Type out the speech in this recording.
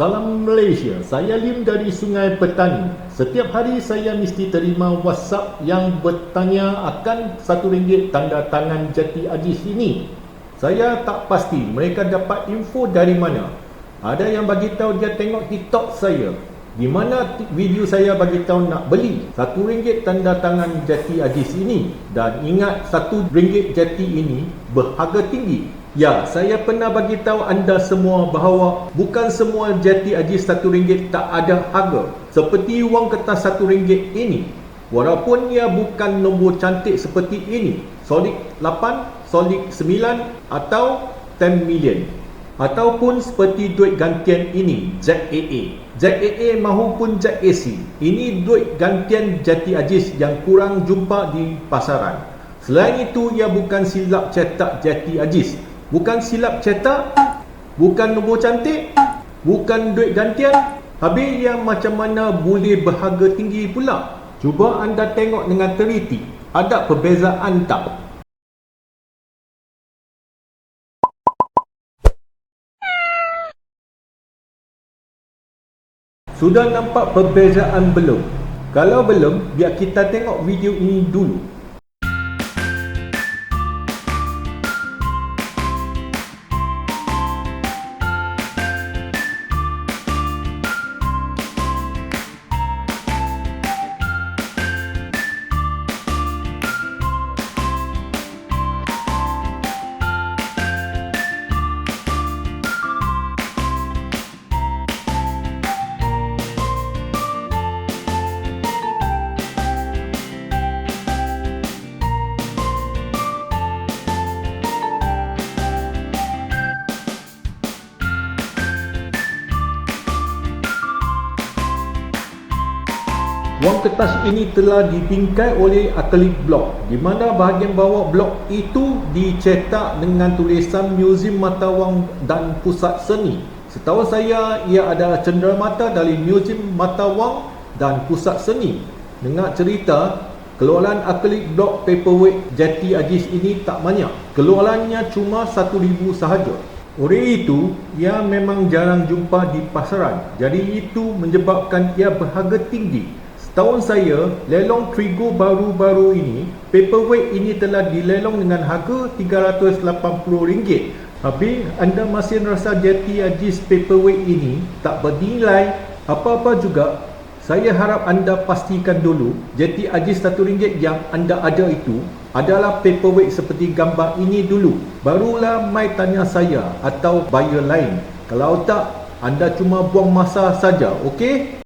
Salam Malaysia, saya Lim dari Sungai Petani. Setiap hari saya mesti terima WhatsApp yang bertanya akan RM1 tanda tangan Jati Ajis ini. Saya tak pasti mereka dapat info dari mana. Ada yang bagi tahu dia tengok TikTok saya. Di mana video saya bagi tahu nak beli RM1 tanda tangan Jati Ajis ini dan ingat RM1 Jati ini berharga tinggi Ya, saya pernah bagi tahu anda semua bahawa bukan semua jati ajis RM1 tak ada harga. Seperti wang kertas RM1 ini. Walaupun ia bukan nombor cantik seperti ini. Solid 8, solid 9 atau 10 million. Ataupun seperti duit gantian ini, ZAA. ZAA mahupun ZAC. Ini duit gantian jati ajis yang kurang jumpa di pasaran. Selain itu, ia bukan silap cetak jati ajis. Bukan silap cetak Bukan nombor cantik Bukan duit gantian Habis yang macam mana boleh berharga tinggi pula Cuba anda tengok dengan teliti Ada perbezaan tak? Sudah nampak perbezaan belum? Kalau belum, biar kita tengok video ini dulu Wang kertas ini telah dibingkai oleh akrilik blok di mana bahagian bawah blok itu dicetak dengan tulisan Museum Mata Wang dan Pusat Seni. Setahu saya ia adalah cenderamata dari Museum Mata Wang dan Pusat Seni. Dengar cerita keluaran akrilik blok paperweight Jati Ajis ini tak banyak. Keluarannya cuma 1000 sahaja. Oleh itu, ia memang jarang jumpa di pasaran. Jadi itu menyebabkan ia berharga tinggi. Setahun saya, lelong Trigo baru-baru ini, paperweight ini telah dilelong dengan harga RM380. Habis anda masih rasa jati ajis paperweight ini tak bernilai apa-apa juga, saya harap anda pastikan dulu jati ajis RM1 yang anda ada itu adalah paperweight seperti gambar ini dulu. Barulah mai tanya saya atau buyer lain. Kalau tak, anda cuma buang masa saja, okey?